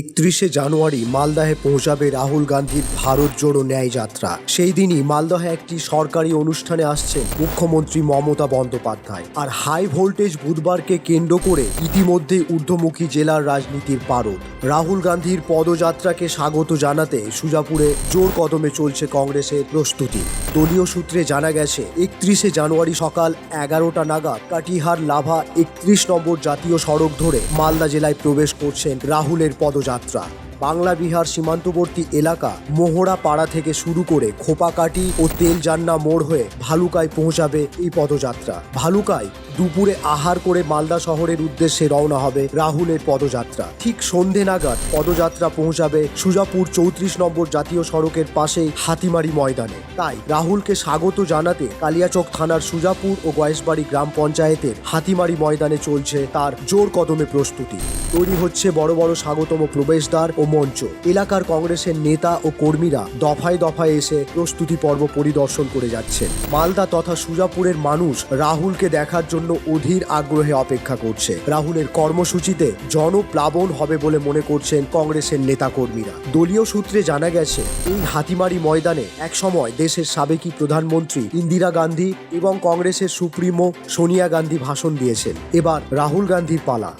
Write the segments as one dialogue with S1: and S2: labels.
S1: একত্রিশে জানুয়ারি মালদাহে পৌঁছাবে রাহুল গান্ধীর ভারত জোড়ো ন্যায় যাত্রা সেই দিনই মালদহে একটি সরকারি অনুষ্ঠানে আসছেন মুখ্যমন্ত্রী মমতা বন্দ্যোপাধ্যায়। আর হাই ভোল্টেজ বুধবারকে কেন্দ্র করে ইতিমধ্যে ঊর্ধ্বমুখী জেলার রাজনীতির পারদ। রাহুল গান্ধীর পদযাত্রাকে স্বাগত জানাতে সুজাপুরে জোর কদমে চলছে কংগ্রেসের প্রস্তুতি। দলীয় সূত্রে জানা গেছে, একত্রিশে জানুয়ারি সকাল এগারোটা নাগাদ কাটিহার লাভা একত্রিশ নম্বর জাতীয় সড়ক ধরে মালদা জেলায় প্রবেশ করছেন রাহুলের পদযাত্রা বাংলা বিহার সীমান্তবর্তী এলাকা মোহরা পাড়া থেকে শুরু করে খোপাকাটি ও তেলজান্না মোড় হয়ে ভালুকায় পৌঁছাবে এই পদযাত্রা। ভালুকায় দুপুরে আহার করে মালদা শহরের উদ্দেশ্যে রওনা হবে রাহুলের পদযাত্রা। ঠিক সন্ধে নাগাদ পদযাত্রা পৌঁছাবে সুজাপুর চৌত্রিশ নম্বর জাতীয় সড়কের পাশেই হাতিমারি ময়দানে। তাই রাহুলকে স্বাগত জানাতে কালিয়াচক থানার সুজাপুর ও গয়েশবাড়ি গ্রাম পঞ্চায়েতের হাতিমারি ময়দানে চলছে তার জোর কদমে প্রস্তুতি। তৈরি হচ্ছে বড় বড় স্বাগতম প্রবেশদ্বার ও মঞ্চ। এলাকার কংগ্রেসের নেতা ও কর্মীরা দফায় দফায় এসে প্রস্তুতি পর্ব পরিদর্শন করে যাচ্ছেন। মালদা তথা সুজাপুরের মানুষ রাহুলকে দেখার জন্য অধীর আগ্রহে অপেক্ষা করছে। রাহুলের কর্মসূচিতে জনপ্লাবন হবে বলে মনে করছেন কংগ্রেসের নেতাকর্মীরা। দলীয় সূত্রে জানা গেছে, এই হাতিমারি ময়দানে একসময় দেশের সাবেকি প্রধানমন্ত্রী ইন্দিরা গান্ধী এবং কংগ্রেসের সুপ্রিমো সোনিয়া গান্ধী ভাষণ দিয়েছেন। এবার রাহুল গান্ধীর পালা।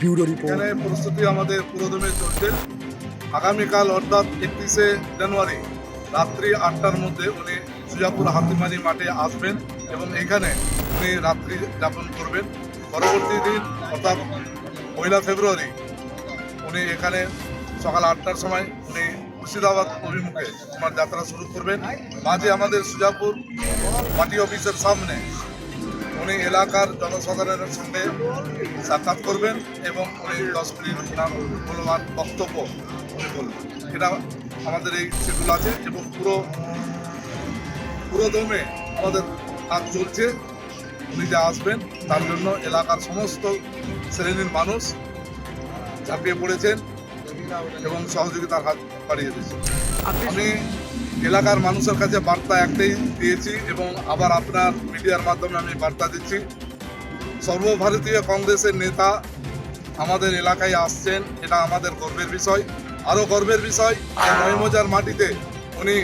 S1: Bureau report.
S2: প্রস্তুতি আমাদের পুরোদমে চলছে। আগামীকাল অর্থাৎ একত্রিশে জানুয়ারি রাত্রি আটটার মধ্যে উনি সুজাপুর হাতিমারি মাঠে আসবেন এবং এখানে উনি রাত্রি যাপন করবেন। পরবর্তী দিন, অর্থাৎ পয়লা ফেব্রুয়ারি, উনি এখানে সকাল আটটার সময় উনি মুর্শিদাবাদ অভিমুখে আমার যাত্রা শুরু করবেন। মাঝে আমাদের সুজাপুর পার্টি অফিসের সামনে উনি এলাকার জনসাধারণের সঙ্গে সাক্ষাৎ করবেন এবং উনি দশ মিনিট ওনার বক্তব্য এটা আমাদের এই শিডিউল আছে এবং পুরো পুরো দমে আমাদের কাজ চলছে। উনি যে আসবেন তার জন্য এলাকার সমস্ত শ্রেণির মানুষ ঝাঁপিয়ে পড়েছেন এবং সহযোগিতার হাত বাড়িয়ে দিয়েছেন। আমি এলাকার মানুষের কাছে বার্তা একটাই দিয়েছি এবং আবার আপনার মিডিয়ার মাধ্যমে আমি বার্তা দিচ্ছি। সর্বভারতীয় কংগ্রেসের নেতা আমাদের এলাকায় আসছেন এটা আমাদের গর্বের বিষয়। আরও গর্বের বিষয়, এই মহিমজার মাটিতে উনি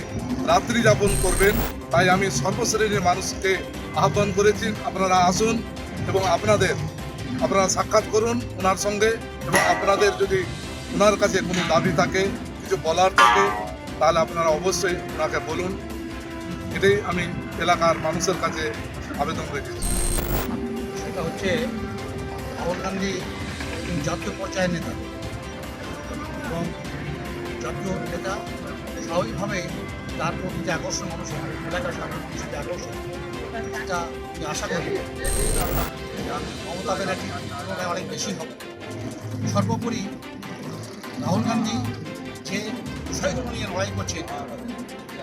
S2: রাত্রি যাপন করবেন। তাই আমি সর্বশ্রেণীর মানুষকে আহ্বান করেছি, আপনারা আসুন এবং আপনাদের, আপনারা সাক্ষাৎ করুন ওনার সঙ্গে এবং আপনাদের যদি ওনার কাছে কোনো দাবি থাকে, কিছু বলার থাকে, তাহলে আপনারা অবশ্যই ওনাকে বলুন। এটাই আমি এলাকার মানুষের কাছে আবেদন রেখেছি।
S3: সেটা হচ্ছে রাহুল গান্ধী জাতীয় পর্যায়ের নেতা এবং জাতীয় নেতা স্বাভাবিকভাবে তার প্রতি যে আকর্ষণ মানুষ এলাকার সাধারণ আকর্ষণ, এটা আমি আশা করি মমতা ব্যানার্জির অনেক বেশি হবে। সর্বোপরি রাহুল গান্ধী যে বিষয়গুলো নিয়ে লড়াই করছেন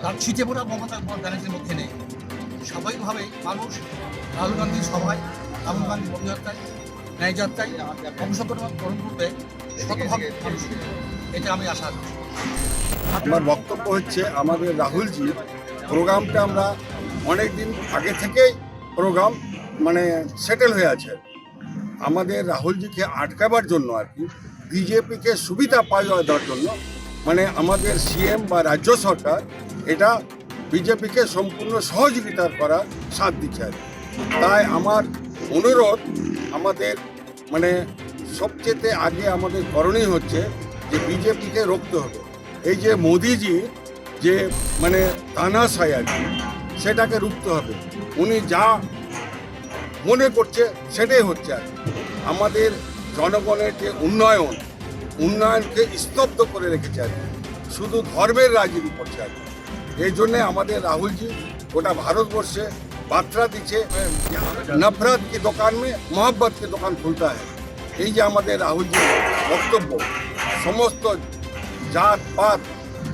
S3: তার ছিটে পড়া মমতা ব্যানার্জির মধ্যে নেই। স্বাভাবিকভাবে মানুষ রাহুল গান্ধীর সভায়, রাহুল গান্ধী পদযাত্রায় ন্যায় যাত্রায় অংশগ্রহণ গ্রহণ করবে।
S4: আমার বক্তব্য হচ্ছে, আমাদের রাহুলজি প্রোগ্রামটা আমরা অনেক দিন আগে থেকেই প্রোগ্রাম মানে সেটেল হয়ে আছে। আমাদের রাহুলজিকে আটকাবার জন্য আর কি, বিজেপিকে সুবিধা পাওয়া দেওয়ার জন্য মানে আমাদের সিএম বা রাজ্য সরকার এটা বিজেপিকে সম্পূর্ণ সহযোগিতা করার সাথ দিচ্ছে আর। তাই আমার অনুরোধ, আমাদের মানে সবচেয়ে আগে আমাদের করণীয় হচ্ছে যে বিজেপিকে রুখতে হবে এই যে মোদিজি যে মানে তানাশাই আর সেটাকে রুখতে হবে উনি যা মনে করছে সেটাই হচ্ছে আর। আমাদের জনগণের যে উন্নয়ন, উন্নয়নকে স্তব্ধ করে রেখেছে আর শুধু ধর্মের রাজনীতি করছে আর। এই জন্যে আমাদের রাহুলজি গোটা ভারতবর্ষে বার্তা দিচ্ছে নফরত কি দোকান মে, মোহব্বত কি দোকান খুলতা है এই যে আমাদের রাহুলজি, বক্তব্য, সমস্ত জাত, পাত,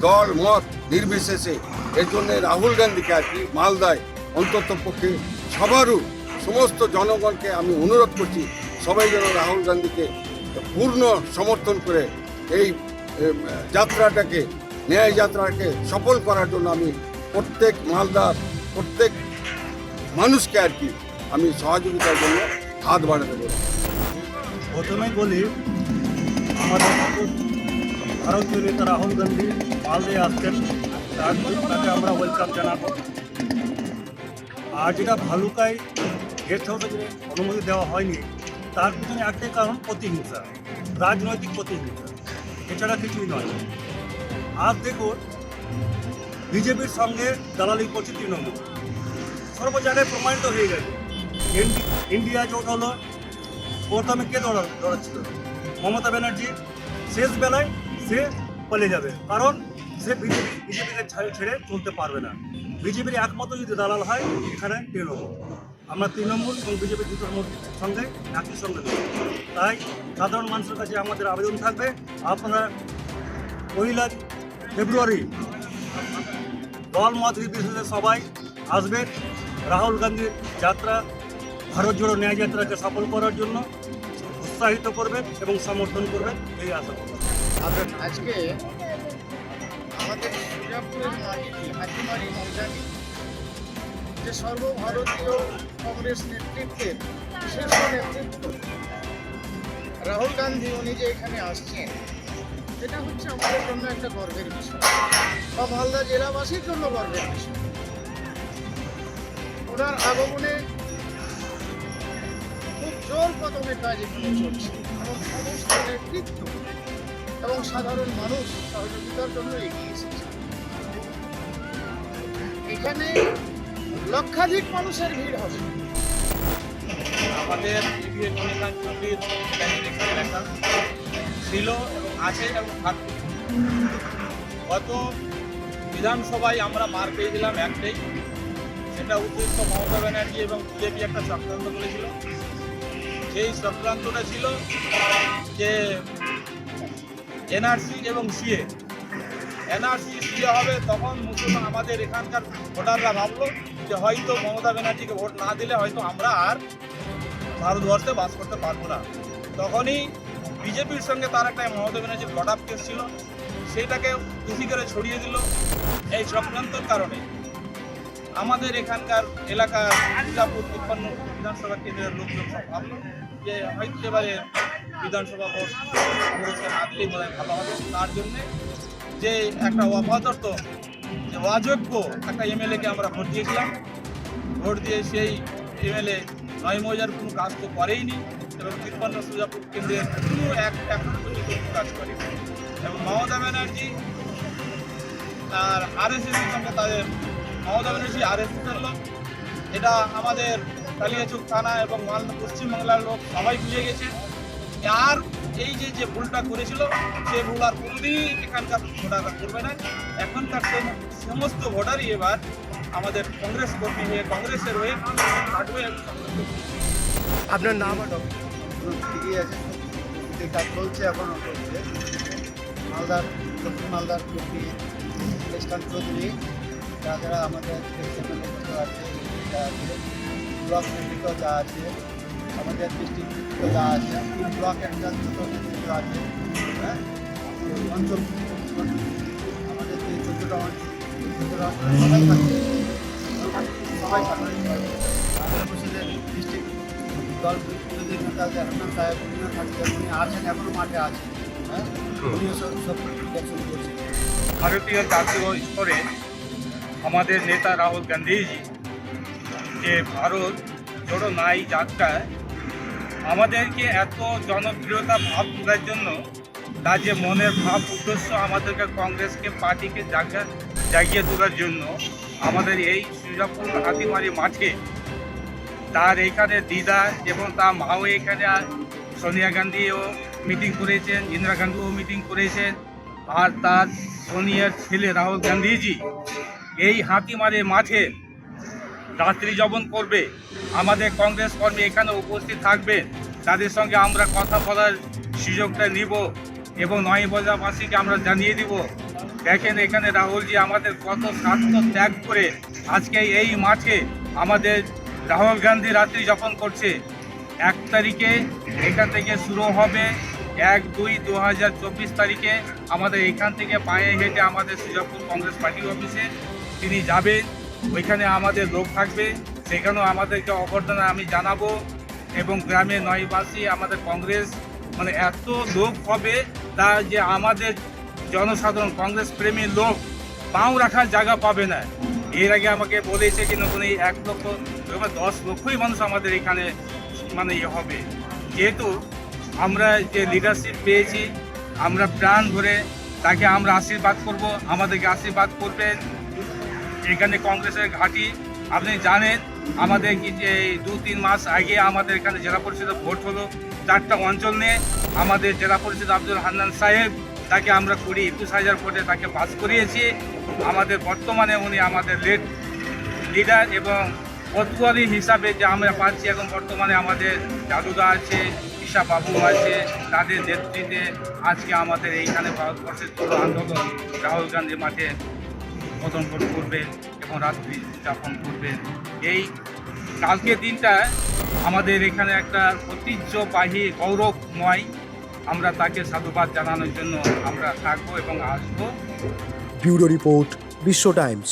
S4: দল, মত নির্বিশেষে এর জন্য রাহুল গান্ধীকে আর কি মালদায় অন্তত পক্ষে সবারও সমস্ত জনগণকে আমি অনুরোধ করছি, সবাই যেন রাহুল গান্ধীকে পূর্ণ সমর্থন করে এই যাত্রাটাকে, ন্যায় যাত্রাকে সফল করার জন্য আমি প্রত্যেক মালদার প্রত্যেক মানুষকে আর কি আমি সহযোগিতার জন্য হাত বাড়াতে বলব
S5: প্রথমেই বলি, আমাদের ভারতীয় নেতা রাহুল গান্ধী মালদে আসছেন। তার তাকে আমরা ওয়েলকাম জানাব। আর যেটা ভালুকায় গেস্ট হাউসে অনুমতি দেওয়া হয়নি, তার পিছনে একটাই কারণ প্রতিহিংসা, রাজনৈতিক প্রতিহিংসা। এছাড়া কিছুই নয়। আজ দেখুন, বিজেপির সঙ্গে দালালি করছে তৃণমূল। সর্ব জায়গায় প্রমাণিত হয়ে গেছে। ইন্ডিয়া জোট হলো প্রথমে কে দৌড়া দৌড়াচ্ছিল? মমতা ব্যানার্জি। শেষ বেলায় সে পালিয়ে যাবে। কারণ সে বিজেপি বিজেপিকে ছেড়ে চলতে পারবে না। বিজেপির একমাত্র যদি দালাল হয়, এখানে তৃণমূল আমরা তৃণমূল এবং বিজেপি দুটোর মধ্যে সঙ্গে, একই সঙ্গে তাই সাধারণ মানুষের কাছে আমাদের আবেদন থাকবে, আপনারা পহিলা ফেব্রুয়ারি দল মত নির্বিশেষে সবাই আসবেন। রাহুল গান্ধীর যাত্রা ভারত জোড়ো ন্যায় যাত্রাকে সফল করার জন্য উৎসাহিত করবেন এবং সমর্থন করবেন এই আশা করবেন
S6: আজকে আমাদের সুজাপুরের মাটিটি হাতিমারি ময়দানে যে সর্বভারতীয় কংগ্রেস নেতৃত্বের শীর্ষ নেতৃত্ব রাহুল গান্ধী উনি যে এখানে আসছেন, এটা হচ্ছে আমাদের জন্য একটা গর্বের বিষয়। বা মালদা জেলাবাসীর জন্য গর্বের বিষয়। ওনার আগমনে জোর কদমে কাজ চলছে। এবং সমস্ত নেতৃত্ব এবং সাধারণ মানুষ সহযোগিতার জন্য এগিয়ে এসেছে। এখানে লক্ষাধিক মানুষের ভিড় হবে।
S7: আমাদের কল্যাণ চন্ডীর এলাকা ছিল এবং আছে এবং থাকবে। গত বিধানসভায় আমরা মার পেয়েছিলাম একটাই। সেটা উদ্দেশ্য মমতা ব্যানার্জি এবং বিজেপি একটা চক্রান্ত করেছিল। সেই চক্রান্তটা ছিল যে এনআরসি এবং সিএ এনআরসি সিএ হবে, তখন মুসলমান আমাদের এখানকার ভোটাররা ভাবলো যে হয়তো মমতা ব্যানার্জিকে ভোট না দিলে হয়তো আমরা আর ভারতবর্ষে বাস করতে পারব না। তখনই বিজেপির সঙ্গে তার একটা মমতা ব্যানার্জির গট আপ কেস ছিল সেইটাকে দোষী করে ছড়িয়ে দিল এই চক্রান্তর কারণে। আমাদের এখানকার এলাকার মির্জাপুর উৎপন্ন বিধানসভা কেন্দ্রের লোকজন সব যে হয়তো এবারে বিধানসভা ভোট কংগ্রেসকে হয় ভালো হবে। তার জন্যে যে একটা অপদার্থ যে অযোগ্য একটা এমএলএকে আমরা ভোট দিয়েছিলাম। ভোট দিয়ে সেই এমএলএ নয় মজার কোনো কাজ তো করেইনি এবং তিপ্পান্ন সুজাপুর কেন্দ্রের কোনো এক এখনও কাজ করে। এবং মমতা ব্যানার্জি আর আরএসএসের সঙ্গে তাদের মমতা ব্যানার্জি আরএসএসের লোক এটা আমাদের কালিয়াচুক থানা এবং মালদা পশ্চিমবাংলার লোক সবাই বুঝে গেছে। আর এই যে যে ভুলটা করেছিল সে ভুল আর কোনোদিনই এখানকার ভোটাররা করবে না। এখনকার সম- সমস্ত ভোটারই এবার আমাদের কংগ্রেস কর্মী হয়ে কংগ্রেসের হয়ে থাকবে
S1: আপনার নাম
S6: এগিয়ে আছে। যে কাজ চলছে এখনও চলছে। মালদার দক্ষিণ মালদার কর্মী চৌধুরী। তাছাড়া আমাদের নেতৃত্ব আছে যা আছে, ব্লক নেতৃত্ব যা আছে আমাদের ডিস্ট্রিক্ট নেতৃত্ব যা আছে তিন ব্লক একটা ছোট নেতৃত্ব আছে হ্যাঁ? অঞ্চল আমাদের যে ছোট ছোট অঞ্চল ছোট ছোট অঞ্চলে সবাই থাকে। সবাই থাকে। ডিস্ট্রিক্ট দল বিরোধী নেতা জাহান্নাম সাহেব উনিও থাকছেন উনি আছেন এখনও মাঠে আছেন হ্যাঁ? উনিও সব সব করছেন
S7: ভারতীয় জাতীয় স্তরে আমাদের নেতা রাহুল গান্ধীজি যে ভারত জোড়ো নাই যাত্রায় আমাদেরকে এত জনপ্রিয়তা ভাব তোলার জন্য তার যে মনের ভাব, উদ্দেশ্য আমাদেরকে কংগ্রেসকে, পার্টিকে জাগা, জাগিয়ে তোলার জন্য আমাদের এই সুজাপুর হাতিমারি মাঠে তার এখানে দিদা এবং তার মাও এখানে সোনিয়া গান্ধীও মিটিং করেছেন, ইন্দিরা গান্ধীও মিটিং করেছেন। আর তার সোনিয়ার ছেলে রাহুল গান্ধীজি এই হাতিমারে মাঠে রাত্রি যাপন করবে। আমাদের কংগ্রেস কর্মী এখানে উপস্থিত থাকবে। তাদের সঙ্গে আমরা কথা বলার সুযোগটা নিব এবং নয় বজাবাসীকে আমরা জানিয়ে দিব। দেখেন এখানে রাহুলজি আমাদের কত স্বার্থ ত্যাগ করে আজকে এই মাঠে আমাদের রাহুল গান্ধী রাত্রি যাপন করছে। এক তারিখে এখান থেকে শুরু হবে এক দুই দু তারিখে। আমাদের এখান থেকে পায়ে হেঁটে আমাদের সুজাপুর কংগ্রেস পার্টি অফিসে তিনি যাবেন, ওইখানে আমাদের লোক থাকবে, সেখানেও আমাদেরকে অভ্যর্থনা আমি জানাব। এবং গ্রামে নয়বাসী, আমাদের কংগ্রেস মানে এত লোক হবে, তা যে আমাদের জনসাধারণ, কংগ্রেস প্রেমী লোক পাও রাখার জায়গা পাবে না। এর আগে আমাকে বলেছে কিন্তু উনি এক লক্ষ দশ লক্ষই মানুষ আমাদের এখানে মানে ইয়ে হবে। যেহেতু আমরা যে লিডারশিপ পেয়েছি, আমরা প্রাণ ধরে তাকে আমরা আশীর্বাদ করব, আমাদেরকে আশীর্বাদ করবেন। এখানে কংগ্রেসের ঘাঁটি। আপনি জানেন, আমাদের এই দু তিন মাস আগে আমাদের এখানে জেলা পরিষদের ভোট হলো, চারটা অঞ্চল নিয়ে আমাদের জেলা পরিষদ আব্দুল হান্নান সাহেব তাকে আমরা কুড়ি একুশ হাজার ভোটে তাকে পাস করিয়েছি। আমাদের বর্তমানে উনি আমাদের লেট লিডার এবং পতুয়ারি হিসাবে যে আমরা পাচ্ছি, এখন বর্তমানে আমাদের জাদুদা আছে ঈশা বাবু আছে, তাদের নেতৃত্বে আজকে আমাদের এইখানে ভারতবর্ষের পুরো আন্দোলন, রাহুল গান্ধী মাঠে পতন করবেন এবং রাত্রি যাপন করবেন। এই কালকে দিনটা আমাদের এখানে একটা ঐতিহ্যবাহী, গৌরবময় আমরা তাকে সাধুবাদ জানানোর জন্য আমরা থাকব এবং আসব।
S1: Bureau report, Biswa times.